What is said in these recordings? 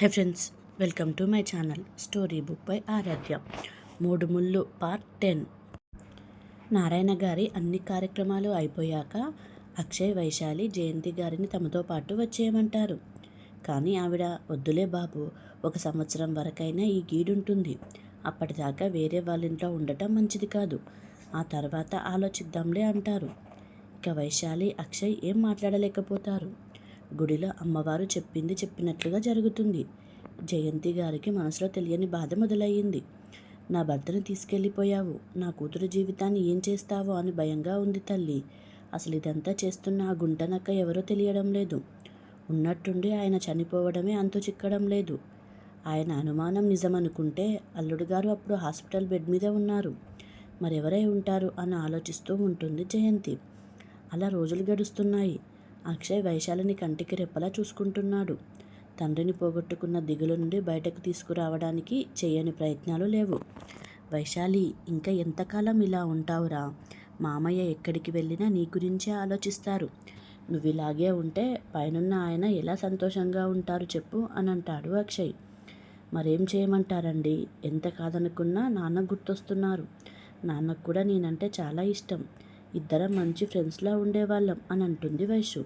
Hi friends welcome to my channel story book by Aradhya. మూడు ముళ్ళు part ten. Narayana గారి అన్ని కార్యక్రమాలు అయిపోయాక అక్షయ్ వైశాలి జయంతి గారిని తమతో పాటు వచ్చేయమంటారు. కానీ ఆవిడ వద్దులే బాబు ఒక సంవత్సరం వరకైనా ఈ గీడుంటుంది. అప్పటిదాకా వేరే వాళ్ళ ఇంట్లో ఉండటం మంచిది కాదు. ఆ తర్వాత ఆలోచిద్దాంలే అంటారు. ఇక వైశాలి అక్షయ్ ఏం మాట్లాడలేకపోతారు. గుడిలో అమ్మవారు చెప్పింది చెప్పినట్లుగా జరుగుతుంది. జయంతి గారికి మనసులో తెలియని బాధ మొదలయ్యింది. నా భర్తను తీసుకెళ్ళిపోయావు. నా కూతురు జీవితాన్ని ఏం చేస్తావో అని భయంగా ఉంది తల్లి. అసలు ఇదంతా చేస్తున్న ఆ గుంటనక్క ఎవరో తెలియడం లేదు. ఉన్నట్టుండి ఆయన చనిపోవడమే అంతు చిక్కడం లేదు. ఆయన అనుమానం నిజమనుకుంటే అల్లుడు గారు అప్పుడు హాస్పిటల్ బెడ్ మీద ఉన్నారు. మరెవరై ఉంటారు అని ఆలోచిస్తూ ఉంటుంది జయంతి. అలా రోజులు గడుస్తున్నాయి. అక్షయ్ వైశాలిని కంటికి రెప్పలా చూసుకుంటున్నాడు. తండ్రిని పోగొట్టుకున్న దిగులు నుండి బయటకు తీసుకురావడానికి చేయని ప్రయత్నాలు లేవు. వైశాలి ఇంకా ఎంతకాలం ఇలా ఉంటావురా? మామయ్య ఎక్కడికి వెళ్ళినా నీ గురించే ఆలోచిస్తారు. నువ్వు ఇలాగే ఉంటే పైనున్న ఆయన ఎలా సంతోషంగా ఉంటారు చెప్పు అని అంటాడు అక్షయ్. మరేం చేయమంటారండి? ఎంత కాదనుకున్నా నాన్న గుర్తొస్తున్నారు. నాన్నకు కూడా నేనంటే చాలా ఇష్టం. ఇద్దరం మంచి ఫ్రెండ్స్లా ఉండేవాళ్ళం అని అంటుంది వైషు.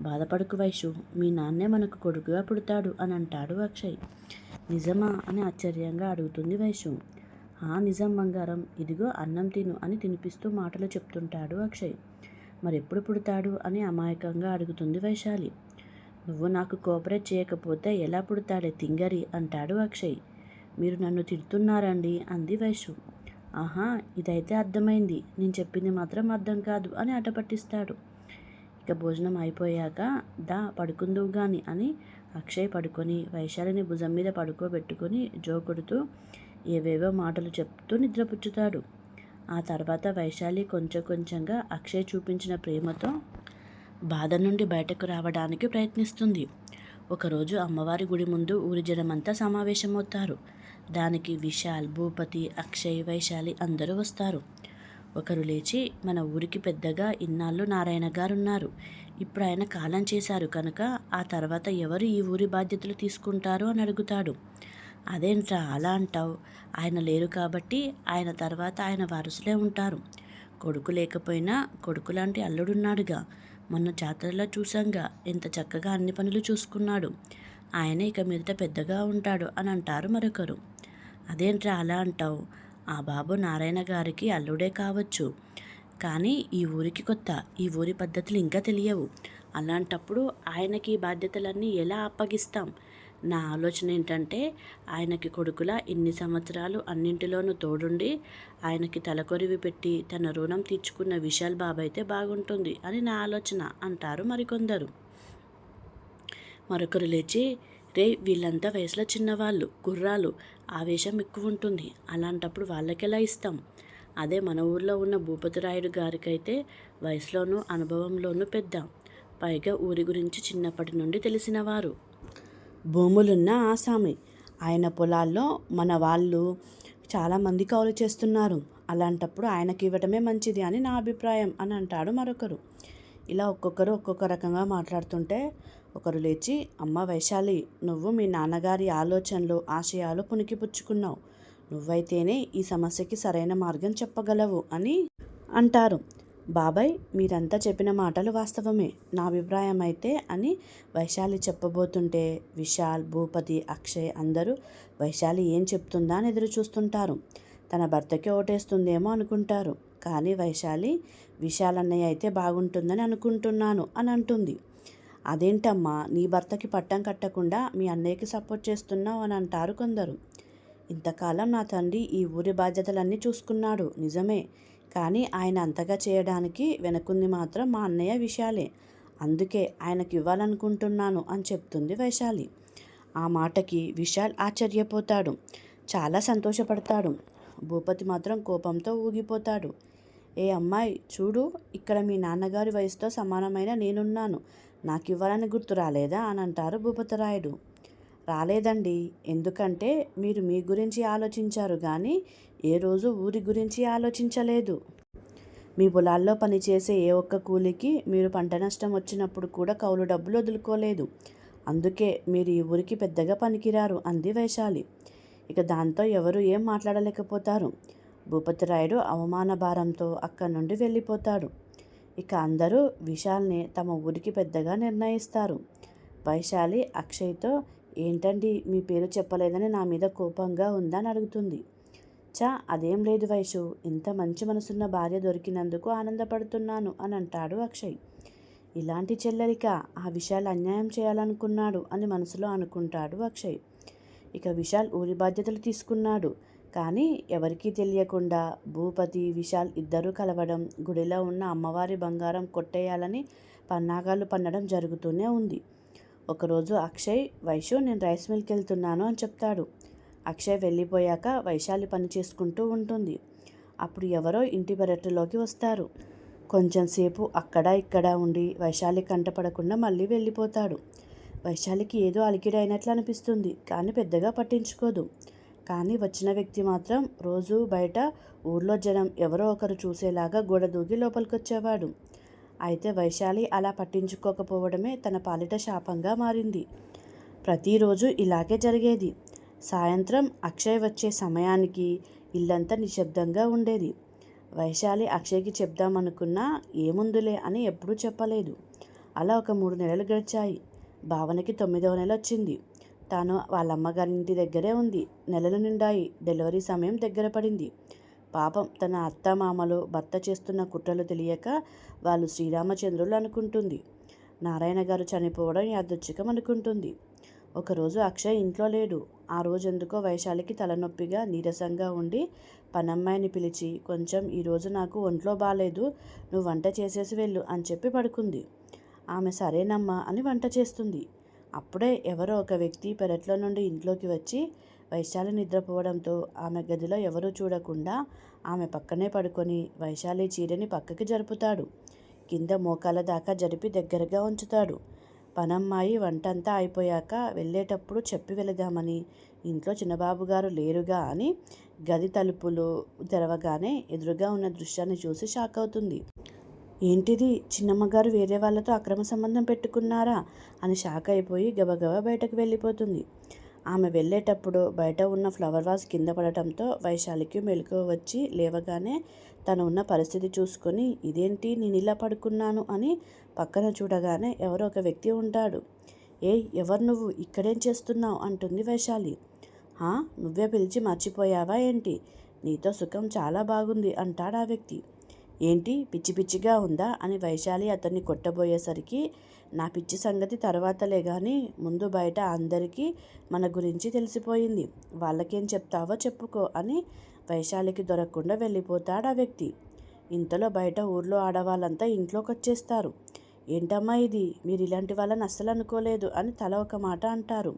బాధపడకు వైషు మీ నాన్నే మనకు కొడుకుగా పుడతాడు అని అంటాడు అక్షయ్. నిజమా అని ఆశ్చర్యంగా అడుగుతుంది వైషు. ఆ నిజం బంగారం ఇదిగో అన్నం తిను అని తినిపిస్తూ మాటలు చెప్తుంటాడు అక్షయ్. మరి ఎప్పుడు పుడతాడు అని అమాయకంగా అడుగుతుంది వైశాలి. నువ్వు నాకు కోఆపరేట్ చేయకపోతే ఎలా పుడతాడే తింగరి అంటాడు అక్షయ్. మీరు నన్ను తిడుతున్నారండి అంది వైషు. ఆహా ఇదైతే అర్థమైంది. నేను చెప్పింది మాత్రం అర్థం కాదు అని అటపట్టిస్తాడు ఇక భోజనం అయిపోయాక దా పడుకుందువు గాని అని అక్షయ్ పడుకొని వైశాలిని భుజం మీద పడుకోబెట్టుకొని జోకుడుతూ ఏవేవో మాటలు చెప్తూ నిద్రపుచ్చుతాడు. ఆ తర్వాత వైశాలి కొంచెం కొంచెంగా అక్షయ్ చూపించిన ప్రేమతో బాధ నుండి బయటకు రావడానికి ప్రయత్నిస్తుంది. ఒకరోజు అమ్మవారి గుడి ముందు ఊరి జనమంతా సమావేశమవుతారు. దానికి విశాల్ భూపతి అక్షయ్ వైశాలి అందరూ వస్తారు. ఒకరు లేచి మన ఊరికి పెద్దగా ఇన్నాళ్ళు నారాయణ గారు ఉన్నారు ఇప్పుడు ఆయన కాలం చేశారు కనుక ఆ తర్వాత ఎవరు ఈ ఊరి బాధ్యతలు తీసుకుంటారు? అని అడుగుతాడు. అదేంట్రా అలా అంటావు? ఆయన లేరు కాబట్టి ఆయన తర్వాత ఆయన వారసులే ఉంటారు. కొడుకు లేకపోయినా కొడుకు లాంటి అల్లుడున్నాడుగా. మొన్న జాతరలో చూసాంగా ఎంత చక్కగా అన్ని పనులు చూసుకున్నాడు. ఆయన ఇక మీదట పెద్దగా ఉంటాడు అని అంటారు మరొకరు. అదేంట్రా అలా అంటావు? ఆ బాబు నారాయణ గారికి అల్లుడే కావచ్చు. కానీ ఈ ఊరికి కొత్త ఈ ఊరి పద్ధతులు ఇంకా తెలియవు. అలాంటప్పుడు ఆయనకి ఈ బాధ్యతలన్నీ ఎలా అప్పగిస్తాం? నా ఆలోచన ఏంటంటే ఆయనకి కొడుకులా ఇన్ని సంవత్సరాలు అన్నింటిలోనూ తోడుండి ఆయనకి తలకొరివి పెట్టి తన రుణం తీర్చుకున్న విశాల్ బాబు అయితే బాగుంటుంది అని నా ఆలోచన అంటారు మరికొందరు. మరొకరు లేచి రే వీళ్ళంతా వయసులో చిన్నవాళ్ళు గుర్రాలు ఆవేశం ఎక్కువ ఉంటుంది అలాంటప్పుడు వాళ్ళకెలా ఇస్తాం? అదే మన ఊర్లో ఉన్న భూపతిరాయుడు గారికైతే వయసులోనూ అనుభవంలోనూ పెద్ద. పైగా ఊరి గురించి చిన్నప్పటి నుండి తెలిసినవారు. భూములున్న ఆసామి. ఆయన పొలాల్లో మన వాళ్ళు చాలామంది కౌలు చేస్తున్నారు. అలాంటప్పుడు ఆయనకి ఇవ్వటమే మంచిది అని నా అభిప్రాయం అని అంటాడు మరొకరు. ఇలా ఒక్కొక్కరు ఒక్కొక్క రకంగా మాట్లాడుతుంటే ఒకరు లేచి అమ్మ వైశాలి నువ్వు మీ నాన్నగారి ఆలోచనలు ఆశయాలు పుణికిపుచ్చుకున్నావు. నువ్వైతేనే ఈ సమస్యకి సరైన మార్గం చెప్పగలవు అని అంటారు. బాబాయ్ మీరంతా చెప్పిన మాటలు వాస్తవమే. నా అభిప్రాయం అయితే అని వైశాలి చెప్పబోతుంటే విశాల్ భూపతి అక్షయ్ అందరూ వైశాలి ఏం చెప్తుందా అని ఎదురు చూస్తుంటారు తన భర్తకి ఓటేస్తుందేమో అనుకుంటారు. కానీ వైశాలి విశాల్ అన్నయ్య అయితే బాగుంటుందని అనుకుంటున్నాను అని అంటుంది. అదేంటమ్మా నీ భర్తకి పట్టం కట్టకుండా మీ అన్నయ్యకి సపోర్ట్ చేస్తున్నావు అని అంటారు కొందరు. ఇంతకాలం నా తండ్రి ఈ ఊరి బాధ్యతలన్నీ చూసుకున్నాడు నిజమే. కానీ ఆయన అంతగా చేయడానికి వెనకుంది మాత్రం మా అన్నయ్య విశాలే. అందుకే ఆయనకి ఇవ్వాలనుకుంటున్నాను అని చెప్తుంది వైశాలి. ఆ మాటకి విశాల్ ఆశ్చర్యపోతాడు చాలా సంతోషపడతాడు. భూపతి మాత్రం కోపంతో ఊగిపోతాడు. ఏ అమ్మాయి చూడు ఇక్కడ మీ నాన్నగారి వయసుతో సమానమైన నేనున్నాను. నాకు ఇవ్వాలని గుర్తు రాలేదా అని అంటారు భూపతరాయుడు. రాలేదండి. ఎందుకంటే మీరు మీ గురించి ఆలోచించారు కానీ ఏ రోజు ఊరి గురించి ఆలోచించలేదు. మీ పొలాల్లో పనిచేసే ఏ ఒక్క కూలికి మీరు పంట నష్టం వచ్చినప్పుడు కూడా కౌలు డబ్బులు వదులుకోలేదు. అందుకే మీరు ఈ ఊరికి పెద్దగా పనికిరారు అంది వైశాలి. ఇక దాంతో ఎవరు ఏం మాట్లాడలేకపోతారు. భూపతిరాయుడు అవమాన భారంతో అక్కడి నుండి వెళ్ళిపోతాడు. ఇక అందరూ విశాల్ని తమ ఊరికి పెద్దగా నిర్ణయిస్తారు. వైశాలి అక్షయ్తో ఏంటండి మీ పేరు చెప్పలేదని నా మీద కోపంగా ఉందని అడుగుతుంది. చా అదేం లేదు వైషు ఇంత మంచి మనసున్న భార్య దొరికినందుకు ఆనందపడుతున్నాను అని అంటాడు అక్షయ్. ఇలాంటి చెల్లెలిక ఆ విశాల్ అన్యాయం చేయాలనుకున్నాడు అని మనసులో అనుకుంటాడు అక్షయ్. ఇక విశాల్ ఊరి బాధ్యతలు తీసుకున్నాడు. కానీ ఎవరికీ తెలియకుండా భూపతి విశాల్ ఇద్దరూ కలవడం గుడిలో ఉన్న అమ్మవారి బంగారం కొట్టేయాలని పన్నాగాలు పన్నడం జరుగుతూనే ఉంది. ఒకరోజు అక్షయ్ వైశు నేను రైస్ మిల్కి వెళ్తున్నాను అని చెప్తాడు. అక్షయ్ వెళ్ళిపోయాక వైశాలి పని చేసుకుంటూ ఉంటుంది. అప్పుడు ఎవరో ఇంటి పెరట్లోకి వస్తారు. కొంచెం సేపు అక్కడ ఇక్కడ ఉండి వైశాలి కంటపడకుండా మళ్ళీ వెళ్ళిపోతాడు. వైశాలికి ఏదో అలికిడైనట్లు అనిపిస్తుంది కానీ పెద్దగా పట్టించుకోదు. కానీ వచ్చిన వ్యక్తి మాత్రం రోజు బయట ఊర్లో జనం ఎవరో ఒకరు చూసేలాగా గోడ దూకి లోపలికి వచ్చేవాడు అయితే వైశాలి అలా పట్టించుకోకపోవడమే తన పాలిట శాపంగా మారింది. ప్రతిరోజు ఇలాగే జరిగేది. సాయంత్రం అక్షయ్ వచ్చే సమయానికి ఇల్లంతా నిశ్శబ్దంగా ఉండేది. వైశాలి అక్షయ్కి చెప్దామనుకున్నా ఏముందులే అని ఎప్పుడూ చెప్పలేదు. అలా ఒక మూడు నెలలు గడిచాయి. భావనకి తొమ్మిదవ నెల వచ్చింది తాను వాళ్ళ అమ్మగారి ఇంటి దగ్గరే ఉంది. నెలలు నిండాయి. డెలివరీ సమయం దగ్గర పడింది. పాపం తన అత్త మామలు భర్త చేస్తున్న కుట్రలు తెలియక వాళ్ళు శ్రీరామచంద్రులు అనుకుంటుంది. నారాయణ గారు చనిపోవడం యాదృచ్ఛికం అనుకుంటుంది. ఒకరోజు అక్షయ్ ఇంట్లో లేడు. ఆ రోజు ఎందుకో వైశాలికి తలనొప్పిగా నీరసంగా ఉండి పనమ్మాయిని పిలిచి కొంచెం ఈరోజు నాకు ఒంట్లో బాగాలేదు నువ్వు వంట చేసేసి వెళ్ళు అని చెప్పి పడుకుంది. ఆమె సరేనమ్మా అని వంట చేస్తుంది. అప్పుడే ఎవరో ఒక వ్యక్తి పెరట్లో నుండి ఇంట్లోకి వచ్చి వైశాలి నిద్రపోవడంతో ఆమె గదిలో ఎవరూ చూడకుండా ఆమె పక్కనే పడుకొని వైశాలి చీరని పక్కకి జరుపుతాడు. కింద మోకాల దాకా జరిపి దగ్గరగా ఉంచుతాడు. పనమ్మాయి వంటంతా అయిపోయాక వెళ్ళేటప్పుడు చెప్పి వెళదామని ఇంట్లో చిన్నబాబు గారు లేరుగా అని గది తలుపులు తెరవగానే ఎదురుగా ఉన్న దృశ్యాన్ని చూసి షాక్ అవుతుంది. ఏంటిది? చిన్నమ్మగారు వేరే వాళ్ళతో అక్రమ సంబంధం పెట్టుకున్నారా? అని షాక్ అయిపోయి గబగబా బయటకు వెళ్ళిపోతుంది. ఆమె వెళ్ళేటప్పుడు బయట ఉన్న ఫ్లవర్ వాస్ కింద పడటంతో వైశాలికి మెలకు వచ్చి లేవగానే తను ఉన్న పరిస్థితి చూసుకొని ఇదేంటి? నేను ఇలా పడుకున్నాను అని పక్కన చూడగానే ఎవరో ఒక వ్యక్తి ఉంటాడు. ఏ ఎవరు నువ్వు? ఇక్కడేం చేస్తున్నావు? అంటుంది వైశాలి. హా? నువ్వే పిలిచి మర్చిపోయావా ఏంటి? నీతో సుఖం చాలా బాగుంది అంటాడు ఆ వ్యక్తి. ఏంటి? పిచ్చి పిచ్చిగా ఉందా? అని వైశాలి అతన్ని కొట్టబోయేసరికి నా పిచ్చి సంగతి తర్వాతలే కానీ ముందు బయట అందరికీ మన గురించి తెలిసిపోయింది. వాళ్ళకేం చెప్తావో చెప్పుకో అని వైశాలికి దొరకకుండా వెళ్ళిపోతాడు ఆ వ్యక్తి. ఇంతలో బయట ఊర్లో ఆడవాళ్ళంతా ఇంట్లోకి వచ్చేస్తారు ఏంటమ్మా ఇది? మీరు ఇలాంటి వాళ్ళని అస్సలు అనుకోలేదు అని తల ఒక మాట అంటారు.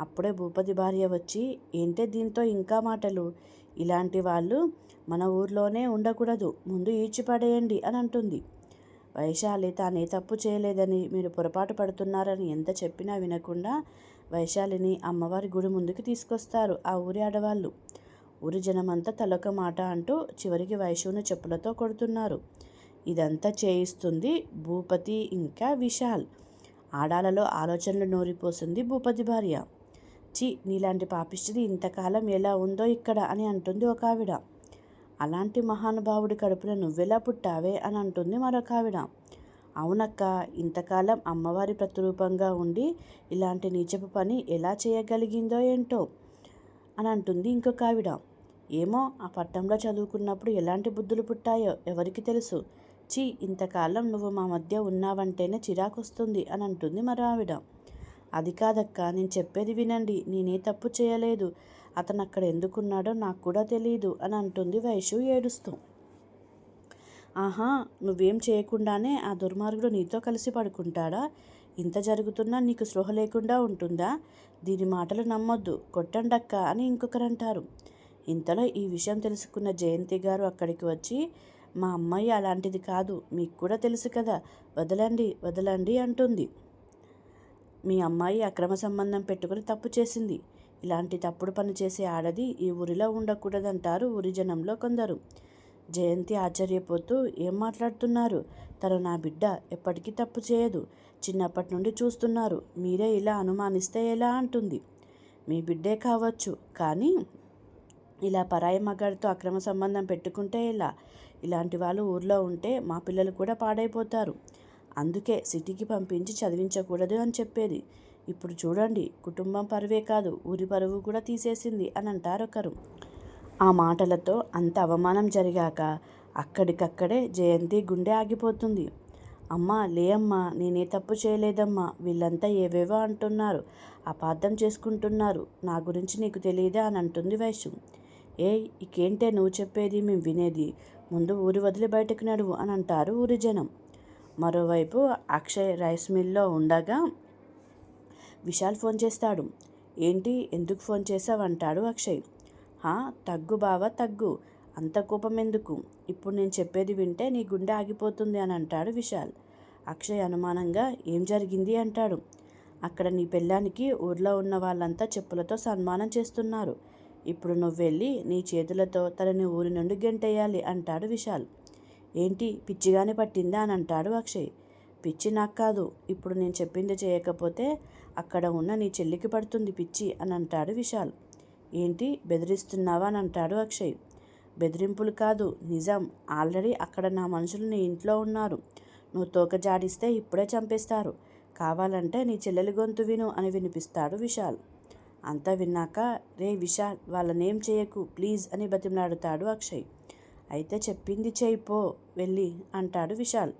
అప్పుడే భూపతి భార్య వచ్చి ఏంటే దీంతో ఇంకా మాటలు? ఇలాంటి వాళ్ళు మన ఊర్లోనే ఉండకూడదు ముందు ఈడ్చిపడేయండి అని అంటుంది. వైశాలి తానే తప్పు చేయలేదని మీరు పొరపాటు పడుతున్నారని ఎంత చెప్పినా వినకుండా వైశాలిని అమ్మవారి గుడి ముందుకు తీసుకొస్తారు ఆ ఊరి ఆడవాళ్ళు. ఊరి జనమంతా తలొక మాట అంటూ చివరికి వైశువుని చెప్పులతో కొడుతున్నారు. ఇదంతా చేయిస్తుంది భూపతి ఇంకా విశాల్. ఆడాలలో ఆలోచనలు నోరిపోసింది భూపతి భార్య. చి నీలాంటి పాపిష్టిది ఇంతకాలం ఎలా ఉందో ఇక్కడ అని అంటుంది ఒక ఆవిడ. అలాంటి మహానుభావుడి కడుపున నువ్వెలా పుట్టావే అని అంటుంది మరొక ఆవిడ అవునక్క ఇంతకాలం అమ్మవారి ప్రతిరూపంగా ఉండి ఇలాంటి నీచపు పని ఎలా చేయగలిగిందో ఏంటో అని అంటుంది ఇంకొక ఆవిడ ఏమో ఆ పట్టంలో చదువుకున్నప్పుడు ఎలాంటి బుద్ధులు పుట్టాయో ఎవరికి తెలుసు. చీ ఇంతకాలం నువ్వు మా మధ్య ఉన్నావంటేనే చిరాకొస్తుంది అని అంటుంది మరో ఆవిడ. అది కాదక్క నేను చెప్పేది వినండి నేనే తప్పు చేయలేదు. అతను అక్కడ ఎందుకున్నాడో నాకు కూడా తెలియదు అని అంటుంది వైషు ఏడుస్తూ. ఆహా నువ్వేం చేయకుండానే ఆ దుర్మార్గుడు నీతో కలిసి పడుకుంటాడా? ఇంత జరుగుతున్నా నీకు స్పృహ లేకుండా ఉంటుందా? దీని మాటలు నమ్మొద్దు కొట్టండక్క అని ఇంకొకరంటారు. ఇంతలో ఈ విషయం తెలుసుకున్న జయంతి గారు అక్కడికి వచ్చి మా అమ్మాయి అలాంటిది కాదు మీకు కూడా తెలుసు కదా వదలండి వదలండి అంటుంది. మీ అమ్మాయి అక్రమ సంబంధం పెట్టుకుని తప్పు చేసింది. ఇలాంటి తప్పుడు పని చేసే ఆడది ఈ ఊరిలో ఉండకూడదంటారు ఊరి జనంలో కొందరు. జయంతి ఆశ్చర్యపోతూ ఏం మాట్లాడుతున్నారు? తను నా బిడ్డ ఎప్పటికీ తప్పు చేయదు. చిన్నప్పటి నుండి చూస్తున్నారు. మీరే ఇలా అనుమానిస్తే ఎలా అంటుంది? మీ బిడ్డే కావచ్చు. కానీ ఇలా పరాయి మగాడితో అక్రమ సంబంధం పెట్టుకుంటే ఎలా? ఇలాంటి వాళ్ళు ఊర్లో ఉంటే మా పిల్లలు కూడా పాడైపోతారు. అందుకే సిటీకి పంపించి చదివించకూడదు అని చెప్పేది. ఇప్పుడు చూడండి కుటుంబం పరువే కాదు ఊరి పరువు కూడా తీసేసింది అని అంటారు ఒకరు ఆ మాటలతో అంత అవమానం జరిగాక అక్కడికక్కడే జయంతి గుండె ఆగిపోతుంది. అమ్మా లే అమ్మా నేనే తప్పు చేయలేదమ్మా వీళ్ళంతా ఏవేవో అంటున్నారు అపార్థం చేసుకుంటున్నారు నా గురించి నీకు తెలియదే అని అంటుంది వైశ్యం. ఏ ఇకేంటే నువ్వు చెప్పేది మేము వినేది ముందు ఊరి వదిలి బయటకు నడువు అని అంటారు ఊరి జనం. మరోవైపు అక్షయ్ రైస్ మిల్లో ఉండగా విశాల్ ఫోన్ చేస్తాడు. ఏంటి? ఎందుకు ఫోన్ చేసావు అంటాడు అక్షయ్. హా తగ్గు బావా తగ్గు. అంత కోపం ఎందుకు? ఇప్పుడు నేను చెప్పేది వింటే నీ గుండె ఆగిపోతుంది అని అంటాడు విశాల్. అక్షయ్ అనుమానంగా ఏం జరిగింది? అంటాడు. అక్కడ నీ పెళ్ళానికి ఊర్లో ఉన్న వాళ్ళంతా చెప్పులతో సన్మానం చేస్తున్నారు. ఇప్పుడు నువ్వు వెళ్ళి నీ చేతులతో తనని ఊరి నుండి గెంటేయాలి అంటాడు విశాల్. ఏంటి? పిచ్చిగానే పట్టిందా? అని అంటాడు అక్షయ్. పిచ్చి నాకు కాదు. ఇప్పుడు నేను చెప్పింది చేయకపోతే అక్కడ ఉన్న నీ చెల్లికి పడుతుంది పిచ్చి అని అంటాడు విశాల్. ఏంటి? బెదిరిస్తున్నావా అని అంటాడు అక్షయ్. బెదిరింపులు కాదు. నిజం. ఆల్రెడీ అక్కడ నా మనుషులు నీ ఇంట్లో ఉన్నారు. నువ్వు తోక జాడిస్తే ఇప్పుడే చంపేస్తారు. కావాలంటే నీ చెల్లెలి గొంతు విను అని వినిపిస్తాడు విశాల్. అంతా విన్నాక రే విశాల్ వాళ్ళనేం చేయకు ప్లీజ్ అని బతిమలాడుతాడు అక్షయ్. అయితే చెప్పింది చేయిపో వెళ్ళి అంటాడు విశాల్.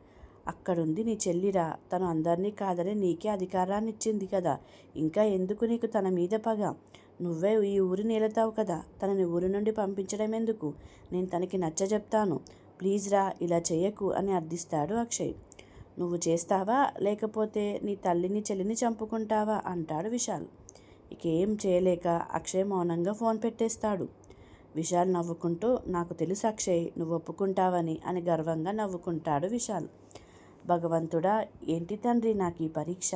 అక్కడుంది నీ చెల్లిరా. తను అందరినీ కాదని నీకే అధికారాన్ని ఇచ్చింది కదా. ఇంకా ఎందుకు నీకు తన మీద పగ? నువ్వే ఈ ఊరి నేలతావు కదా. తనని ఊరి నుండి పంపించడం ఎందుకు నేను తనకి నచ్చ చెప్తాను ప్లీజ్ రా ఇలా చేయకు అని అర్థిస్తాడు అక్షయ్. నువ్వు చేస్తావా? లేకపోతే నీ తల్లిని చెల్లిని చంపుకుంటావా? అంటాడు విశాల్. ఇకేం చేయలేక అక్షయ్ మౌనంగా ఫోన్ పెట్టేస్తాడు. విశాల్ నవ్వుకుంటూ నాకు తెలుసు అక్షయ్ నువ్వు ఒప్పుకుంటావని అని గర్వంగా నవ్వుకుంటాడు విశాల్. భగవంతుడా ఏంటి తండ్రి నాకు ఈ పరీక్ష?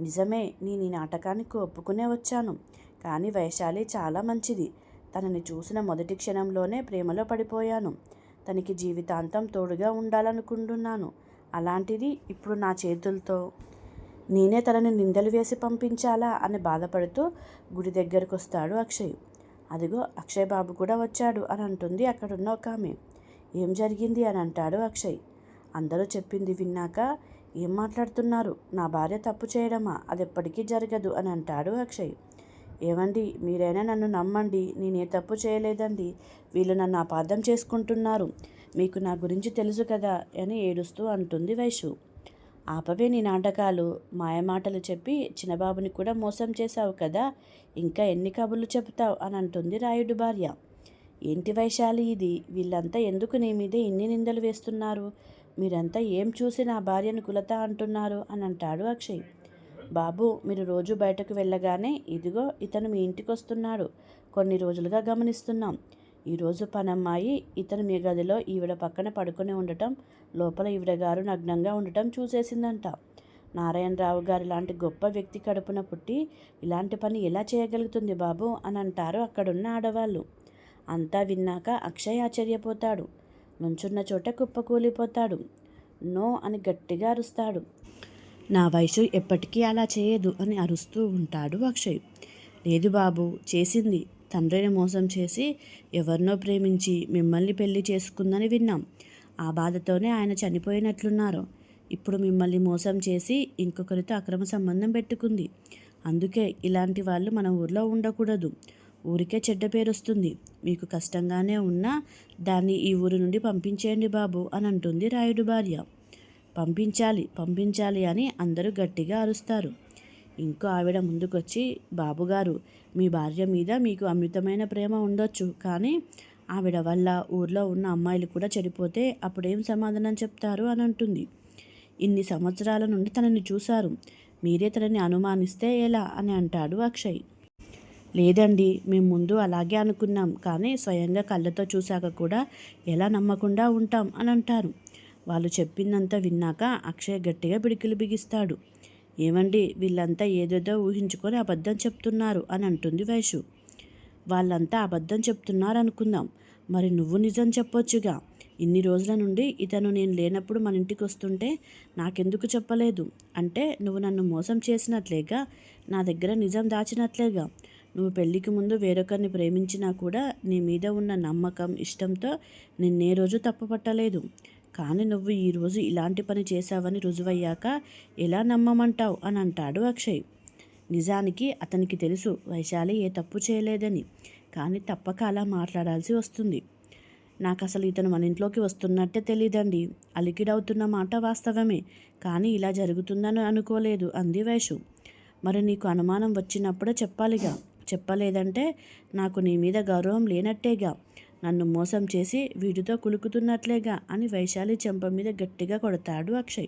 నిజమే నేను ఈ నాటకానికి ఒప్పుకునే వచ్చాను. కానీ వైశాలి చాలా మంచిది. తనని చూసిన మొదటి క్షణంలోనే ప్రేమలో పడిపోయాను. తనకి జీవితాంతం తోడుగా ఉండాలనుకుంటున్నాను. అలాంటిది ఇప్పుడు నా చేతులతో. నేనే తనని నిందలు వేసి పంపించాలా అని బాధపడుతూ గుడి దగ్గరకు వస్తాడు అక్షయ్. అదిగో అక్షయ్ బాబు కూడా వచ్చాడు అని అంటుంది అక్కడున్న ఒక ఆమె. ఏం జరిగింది అని అంటాడు అక్షయ్. అందరూ చెప్పింది విన్నాక ఏం మాట్లాడుతున్నారు? నా భార్య తప్పు చేయడమా? అది ఎప్పటికీ జరగదు అని అంటాడు అక్షయ్. ఏమండి మీరైనా నన్ను నమ్మండి. నేనే తప్పు చేయలేదండి. వీళ్ళు నన్ను అపార్థం చేసుకుంటున్నారు. మీకు నా గురించి తెలుసు కదా అని ఏడుస్తూ అంటుంది వైషు. ఆపవే నీ నాటకాలు. మాయమాటలు చెప్పి చిన్నబాబుని కూడా మోసం చేశావు కదా. ఇంకా ఎన్ని కబుర్లు చెబుతావు? అని అంటుంది రాయుడు భార్య. ఏంటి వైశాలి ఇది? వీళ్ళంతా ఎందుకు నీ మీదే ఇన్ని నిందలు వేస్తున్నారు? మీరంతా ఏం చూసి నా భార్యను కులత అంటున్నారు? అని అంటాడు అక్షయ్. బాబు మీరు రోజు బయటకు వెళ్ళగానే ఇదిగో ఇతను మీ ఇంటికి వస్తున్నాడు కొన్ని రోజులుగా గమనిస్తున్నాం. ఈరోజు పనమ్మాయి ఇతను మీ గదిలో ఈవిడ పక్కన పడుకొని ఉండటం లోపల ఈవిడ గారు నగ్నంగా ఉండటం చూసేసిందంట. నారాయణరావు గారు లాంటి గొప్ప వ్యక్తి కడుపున పుట్టి ఇలాంటి పని ఎలా చేయగలుగుతుంది బాబు? అని అంటారు అక్కడున్న ఆడవాళ్ళు. అంతా విన్నాక అక్షయ్ ఆశ్చర్యపోతాడు. నుంచున్న చోట కుప్పకూలిపోతాడు నో అని గట్టిగా అరుస్తాడు. నా వయసు ఎప్పటికీ అలా చేయదు అని అరుస్తూ ఉంటాడు అక్షయ్. లేదు బాబు చేసింది. తండ్రిని మోసం చేసి ఎవరినో ప్రేమించి మిమ్మల్ని పెళ్ళి చేసుకుందని విన్నాం. ఆ బాధతోనే ఆయన చనిపోయినట్లున్నారు. ఇప్పుడు మిమ్మల్ని మోసం చేసి ఇంకొకరితో అక్రమ సంబంధం పెట్టుకుంది. అందుకే ఇలాంటి వాళ్ళు మన ఊర్లో ఉండకూడదు. ఊరికే చెడ్డ పేరు వస్తుంది మీకు కష్టంగానే ఉన్నా దాన్ని ఈ ఊరు నుండి పంపించేయండి బాబు అని అంటుంది రాయుడు భార్య. పంపించాలి పంపించాలి అని అందరూ గట్టిగా అరుస్తారు. ఇంకో ఆవిడ ముందుకొచ్చి బాబుగారు మీ భార్య మీద మీకు అమితమైన ప్రేమ ఉండొచ్చు కానీ ఆవిడ వల్ల ఊర్లో ఉన్న అమ్మాయిలు కూడా చెడిపోతే అప్పుడేం సమాధానం చెప్తారు? అని అంటుంది. ఇన్ని సంవత్సరాల నుండి తనని చూశారు. మీరే తనని అనుమానిస్తే ఎలా? అని అంటాడు అక్షయ్. లేదండి మేము ముందు అలాగే అనుకున్నాం. కానీ స్వయంగా కళ్ళతో చూశాక కూడా ఎలా నమ్మకుండా ఉంటాం అని అంటారు వాళ్ళు చెప్పిందంతా విన్నాక అక్షయ్ గట్టిగా బిడికిలు బిగిస్తాడు. ఏమండి వీళ్ళంతా ఏదేదో ఊహించుకొని అబద్ధం చెప్తున్నారు అని అంటుంది వైషు. వాళ్ళంతా అబద్ధం చెప్తున్నారు అనుకుందాం మరి నువ్వు నిజం చెప్పొచ్చుగా. ఇన్ని రోజుల నుండి ఇతను నేను లేనప్పుడు మన ఇంటికి వస్తుంటే నాకెందుకు చెప్పలేదు? అంటే నువ్వు నన్ను మోసం చేసినట్లేగా నా దగ్గర నిజం దాచినట్లేగా. నువ్వు పెళ్ళికి ముందు వేరొకరిని ప్రేమించినా కూడా నీ మీద ఉన్న నమ్మకం ఇష్టంతో నిన్నే రోజు తప్పుపట్టలేదు. కానీ నువ్వు ఈరోజు ఇలాంటి పని చేశావని రుజువయ్యాక ఎలా నమ్మమంటావు? అని అంటాడు అక్షయ్. నిజానికి అతనికి తెలుసు వైశాలి ఏ తప్పు చేయలేదని. కానీ తప్పక అలా మాట్లాడాల్సి వస్తుంది. నాకు అసలు ఇతను మన ఇంట్లోకి వస్తున్నట్టే తెలియదండి అలికిడవుతున్న మాట వాస్తవమే. కానీ ఇలా జరుగుతుందని అనుకోలేదు అంది వైషు. మరి నీకు అనుమానం వచ్చినప్పుడే చెప్పాలిగా. చెప్పలేదంటే నాకు నీ మీద గౌరవం లేనట్టేగా. నన్ను మోసం చేసి వీటితో కులుకుతున్నట్లేగా అని వైశాలి చెంప మీద గట్టిగా కొడతాడు అక్షయ్.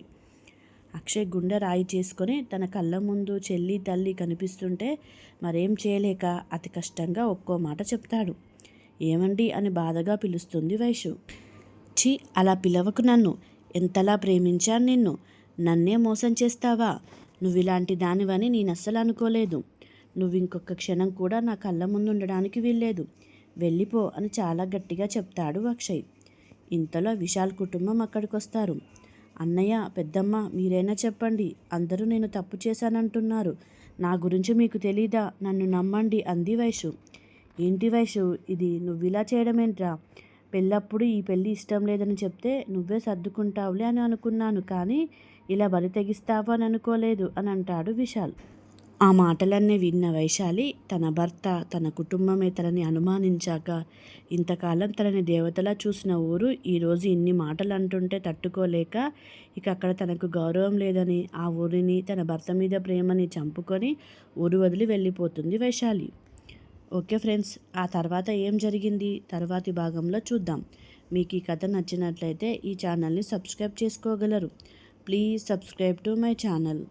అక్షయ్ గుండె రాయి చేసుకొని తన కళ్ళ ముందు చెల్లి తల్లి కనిపిస్తుంటే మరేం చేయలేక అతి కష్టంగా ఒక్కో మాట చెప్తాడు. ఏమండి అని బాధగా పిలుస్తుంది వైషు. ఛీ అలా పిలవకు నన్ను. ఎంతలా ప్రేమించాను నిన్ను. నన్నే మోసం చేస్తావా? నువ్వు ఇలాంటి దానివని నేను అస్సలు అనుకోలేదు. నువ్వు ఇంకొక క్షణం కూడా నా కళ్ళ ముందు ఉండడానికి వీల్లేదు. వెళ్ళిపో అని చాలా గట్టిగా చెప్తాడు అక్షయ్. ఇంతలో విశాల్ కుటుంబం అక్కడికి వస్తారు అన్నయ్య పెద్దమ్మ మీరైనా చెప్పండి. అందరూ నేను తప్పు చేశానంటున్నారు. నా గురించి మీకు తెలీదా? నన్ను నమ్మండి అంది వైషు. ఏంటి వైషు? ఇది నువ్వు ఇలా చేయడమేంట్రా? పెళ్ళప్పుడు ఈ పెళ్ళి ఇష్టం లేదని చెప్తే నువ్వే సర్దుకుంటావులే అని అనుకున్నాను కానీ ఇలా బరి తెగిస్తావు అని అనుకోలేదు అని అంటాడు విశాల్. ఆ మాటలన్నీ విన్న వైశాలి తన భర్త తన కుటుంబమే తనని అనుమానించాక ఇంతకాలం తనని దేవతలా చూసిన ఊరు ఈరోజు ఇన్ని మాటలు అంటుంటే తట్టుకోలేక ఇక అక్కడ తనకు గౌరవం లేదని ఆ ఊరిని తన భర్త మీద ప్రేమని చంపుకొని ఊరు వదిలి వెళ్ళిపోతుంది వైశాలి. ఓకే ఫ్రెండ్స్ ఆ తర్వాత ఏం జరిగింది? తర్వాతి భాగంలో చూద్దాం. మీకు ఈ కథ నచ్చినట్లయితే ఈ ఛానల్ని సబ్స్క్రైబ్ చేసుకోగలరు. Please subscribe to my channel.